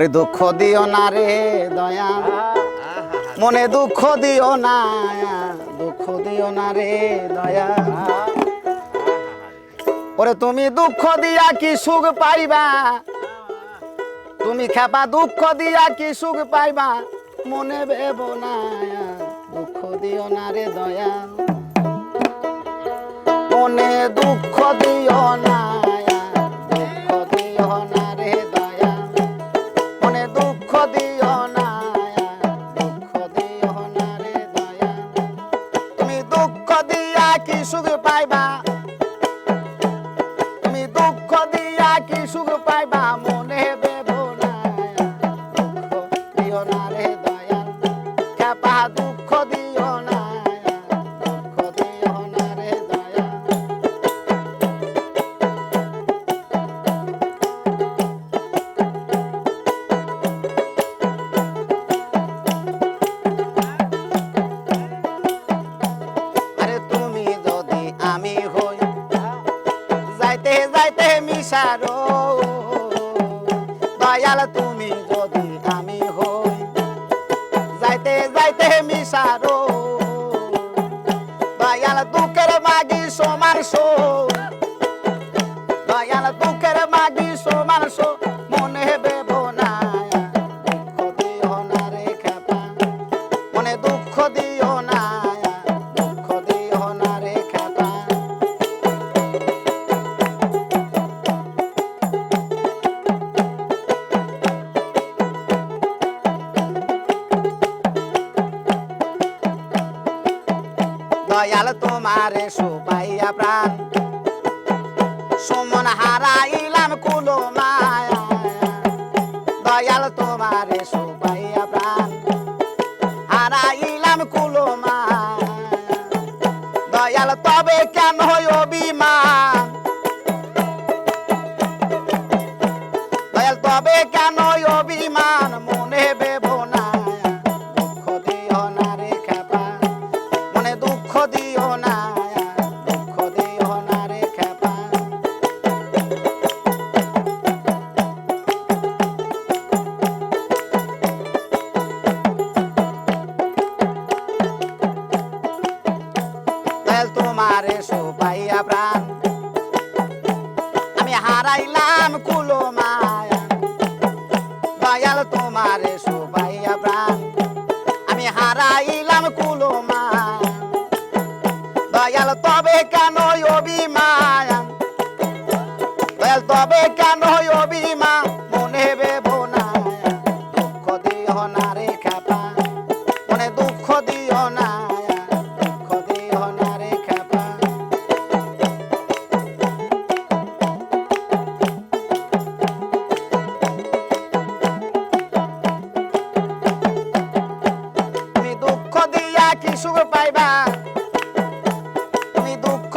ওরে দুঃখ দিও না রে দয়া। মনে দুঃখ দিও না, দুঃখ দিও না রে দয়া। ওরে তুমি দুঃখ দিয়া কি সুখ পাইবা? তুমি খেপা দুঃখ দিয়া কি সুখ পাইবা? মনে ভেব না, দুঃখ দিও না রে দয়া। মনে দুঃখ দিও না পাইবা? তুমি দুঃখ দিয়া কি সুখ পাইবা? মনে যাইতে দয়াল তুমি যদি আমি হই যাইতে যাইতে মিশারো দয়াল দুঃখের মাগি সমান সো দয়াল তোমারে সুপাইয়া প্রাণ। সুমন হারাইলাম কুলো মায়া। দয়াল তোমারে সুপাইয়া প্রাণ। হারাইলাম কুলো মায়া। দয়াল তবে কেন হয় অভিমান? দয়াল তবে কেন তোমারে সবাই প্রাণ। আমি হারাইলাম কুলো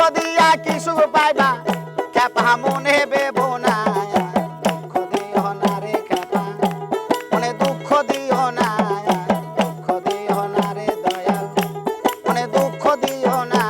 খদিয়া কি সুখ পাইবা? খেপা মনে বেব না খদিও না। দুঃখ দিও না খদিও দুঃখ দিও না।